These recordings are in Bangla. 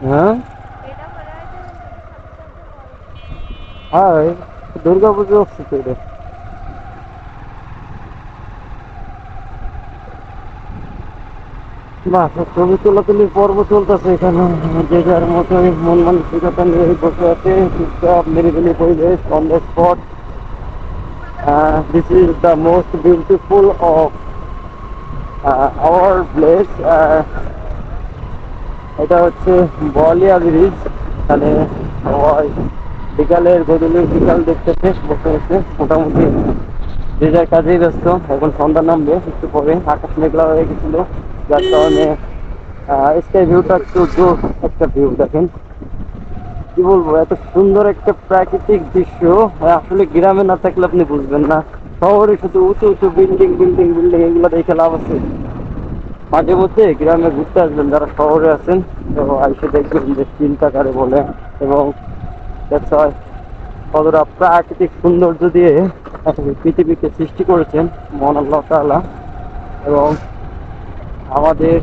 হ্যাঁ? দুর্গা পুজো বাহ ছবি তোলাতুলির পর্ব চলতেছে এখানে। যে যার মতো মন মানসিকতা নিয়ে বসে আছে, চুপচাপ, নিরিবিলি পরিবেশ on the spot this is the most beautiful of our place এটা হচ্ছে বলিয়া ব্রিজ এখানে সবাই বিকালের গধূলির বিকাল দেখতে দেখতেছে বসে আছে, মোটামুটি যে যার কাজেই ব্যস্ত, এখন সন্ধ্যা নামবে, একটু পরে আকাশ মেঘলা হয়ে গেছিল, যার কারণে স্কাই ভিউটা একটু একটা ভিউ দেখেন। কি বলব, এত সুন্দর একটা প্রাকৃতিক দৃশ্য। আসলে গ্রামে না থাকলে আপনি বুঝবেন না। শহরে শুধু উঁচু উঁচু বিল্ডিং বিল্ডিং বিল্ডিং, এগুলো দেখে লাভ আছে। মাঝে মধ্যে গ্রামে ঘুরতে আসবেন, যারা শহরে আছেন, এবং আইসে দেখবেন যে চিন্তা করে বলে। এবং কতটা প্রাকৃতিক সৌন্দর্য দিয়ে পৃথিবীকে সৃষ্টি করেছেন, মহান আল্লাহ তাআলা। এবং আমাদের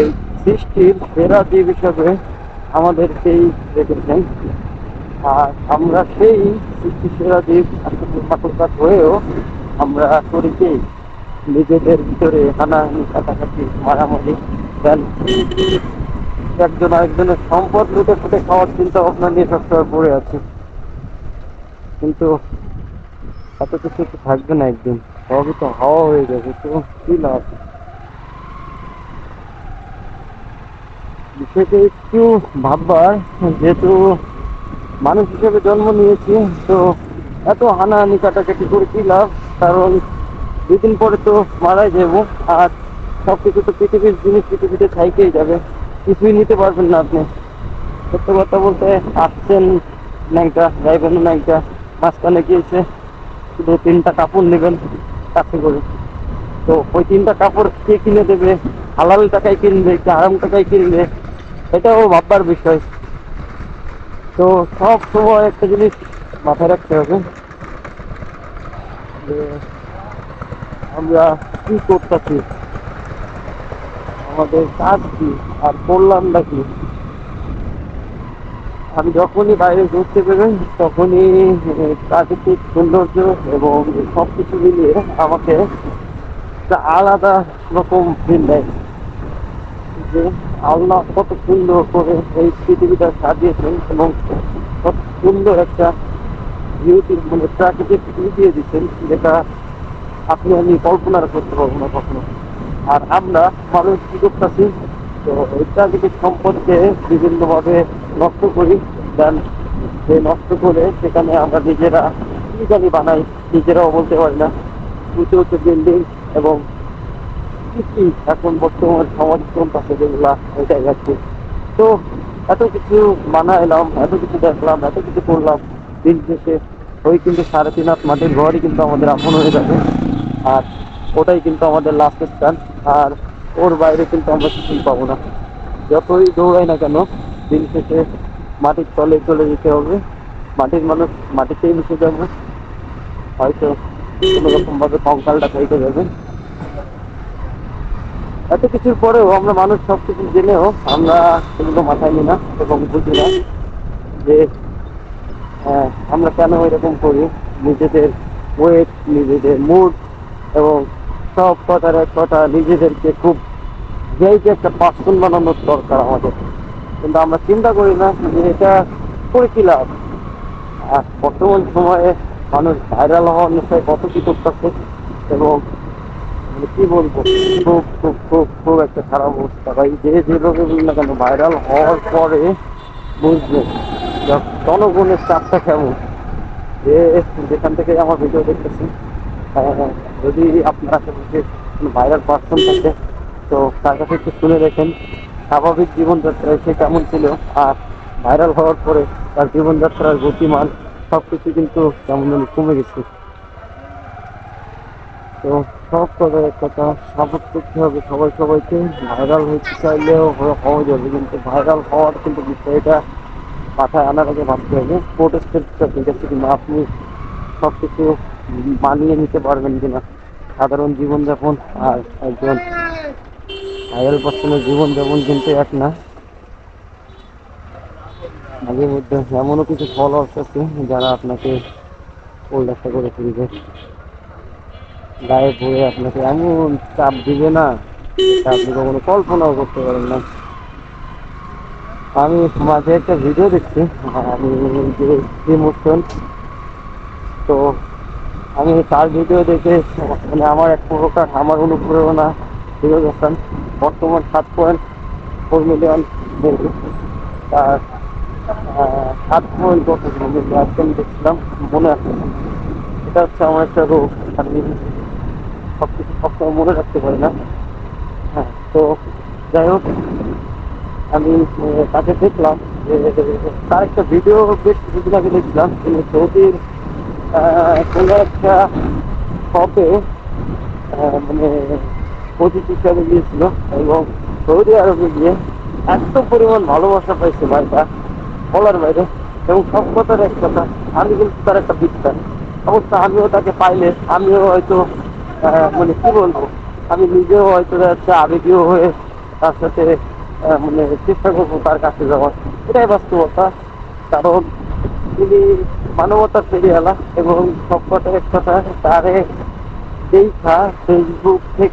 এই সৃষ্টির সেরা দ্বীপ হিসাবে আমাদেরকেই রেখেছেন আর আমরা সেই সৃষ্টি সেরা দ্বীপ আসলে হয়েও আমরা করি নিজেদের ভিতরে হানাহানি কাটাকাটি মারামারি, দেন একজন আরেকজনের সম্পদ লুটে ফুটে খাওয়ার চিন্তা ভাবনা নিয়ে সবসময় পড়ে আছে। কিন্তু এত কিছু থাকবে না একদিন, সবই তো হাওয়া হয়ে যাবে, তো কি লাভ? বিষয়টা একটু ভাববার, যেহেতু মানুষ হিসেবে জন্ম নিয়েছি, তো এত হানাহানি কাটাকাটি করে কি লাভ? কারণ দুদিন পরে তো মারাই যাব, আর সব কিছু তো পৃথিবীর জিনিস পৃথিবীতে থাইকেই যাবে। কিছুই নিতে পারবেন না আপনি। সত্য কথা বলতে আসছেন ন্যাংটা, যাইবেন ন্যাংটা। মাঝখানে গিয়েছে, শুধু তিনটা কাপড় নেবেন, কাছে করে। তো ওই তিনটা কাপড় কে কিনে দেবে? হালাল টাকায় কিনবে, কি আরাম টাকায় কিনবে, এটাও ভাববার বিষয়। তো সব সময় একটা জিনিস মাথায় রাখতে হবে আমরা কি করতেছি? আমাদের কাজ কি? আর করলামটা কি আমি যখনই বাইরে ঘুরতে বেরোই, তখনই প্রাকৃতিক সৌন্দর্য এবং সব কিছু মিলিয়ে আমাকে একটা আলাদা রকম ফিল যে আল্লাহ কত সুন্দর করে এই পৃথিবীটা সাজিয়েছেন এবং কত সুন্দর একটা বিউটি মানে প্রাকৃতিক দিয়ে দিচ্ছেন যেটা আপনি আমি কল্পনা করতে পারব না কখনো। আর আমরা মানুষ কি করতেছি? তো এই প্রাকৃতিক সম্পদকে বিভিন্নভাবে নষ্ট করি দেন যে নষ্ট করে সেখানে আমরা নিজেরা কি জানি বানাই, নিজেরাও বলতে পারি না। উঁচু উঁচু বিল্ডিং এবং কি কি এখন বর্তমান সমাজ চলতেছে যেগুলা ওইটাই আছে তো এত কিছু বানাইলাম, এত কিছু দেখলাম, এত কিছু করলাম, দিন শেষে ওই কিন্তু সাড়ে তিন হাত মাটির ঘরই কিন্তু আমাদের আপন হয়ে যাবে। আর ওটাই কিন্তু আমাদের লাস্ট স্থান, আর ওর বাইরে কিন্তু আমরা কিছুই পাবো না। যতই দৌড়াই না কেন, দিন শেষে মাটির তলে চলে যেতে হবে। মাটির মানুষ মাটিতেই মিশে যাবে হয়তো কোনো রকম ভাবে কঙ্কালটা থেকে যাবে। এত কিছুর পরেও আমরা মানুষ সব কিছু জেনেও আমরা সেগুলো মাথায় নিই না এবং বুঝি না যে আহ, আমরা কেন এরকম করি? নিজেদের ওয়েট নিজেদের মুড এবং সব কথার এক কথা নিজেদেরকে খুব যেই যে একটা পার্সন বানানোর দরকার আমাদের। কিন্তু আমরা চিন্তা করি না যে এটা করে কি লাভ? আর বর্তমান সময়ে মানুষ ভাইরাল হওয়ার নেশায় কত কি করতেছে এবং মানে কি বলব খুব খুব খুব খুব একটা খারাপ অবস্থা। ভাই যে যেভাবে বলি না কেন ভাইরাল হওয়ার পরে বুঝবে জনগণের চাপটা কেমন। যে যেখান থেকে আমার ভিডিও দেখতেছি আহ, যদি আপনার আশেপাশে ভাইরাল পার্সন থাকে তো তার কাছে একটু শুনে দেখেন স্বাভাবিক জীবনযাত্রায় সে কেমন ছিল। আর ভাইরাল হওয়ার পরে তার জীবনযাত্রার গতিমান সব কিছু কিন্তু কেমন যেন কমে গেছে। তো সব কথার কথা, সাপোর্ট করতে হবে সবাই সবাইকে। ভাইরাল হতে চাইলেও হওয়া যাবে, কিন্তু ভাইরাল হওয়ার কিন্তু বিষয়টা মাথায় আনার আগে ভাবতে হবে। প্রোটেস্টেডটা ঠিক আছে আপনি সব কিছু মানিয়ে নিতে পারবেন কিনা? সাধারণ জীবনযাপন আর একজন আয়াল পার্সনের জীবনযাপন কিন্তু এক না। মাঝে মধ্যে এমনও কিছু ফলোয়ার্স আছে যারা আপনাকে উল্লাসা করে তুলবে। গায়ে পড়ে আপনাকে এমন চাপ দিবে না আপনি কখনো কল্পনাও করতে পারেন না। আমি মাঝে একটা ভিডিও দেখছি, আমি যে ইমোশন তো আমি তার ভিডিও দেখে মানে আমার এক প্রকার আমার অনুপ্রেরণা ফিরে গেছেন বর্তমান সাত পয়েন্ট ফোর মিলিয়ন তার সাত পয়েন্ট কত মিলিয়ন আজকে দেখছিলাম মনে আছে এটা হচ্ছে আমার একটা রোগ আমি সব কিছু সবসময় মনে রাখতে পারি না হ্যাঁ তো যাই হোক আমি তাকে দেখলাম যে তার একটা ভিডিও বেশ কিছুদিন আগে দেখছিলাম তিনি সৌদির কোনো একটা শপে মানে অতিথি হিসাবে গিয়েছিল এবং সৌদি আরবে গিয়ে এত পরিমাণ ভালোবাসা পাইছে ভাইটা বলার বাইরে। এবং সব কথার এক কথা, আমি কিন্তু তার একটা বিশ্বাস অবশ্য আমিও তাকে পাইলে, আমিও হয়তো মানে কি বলব, আমি নিজেও হয়তো একটা আবেগীয় হয়ে তার সাথে মানে চেষ্টা করব তার কাছে যাওয়ার। এটাই বাস্তবতা। কারণ তিনি মানবতার ফেরিয়ালা এবং সব কথা এক কথা তারে দেখা ফেসবুক থেকে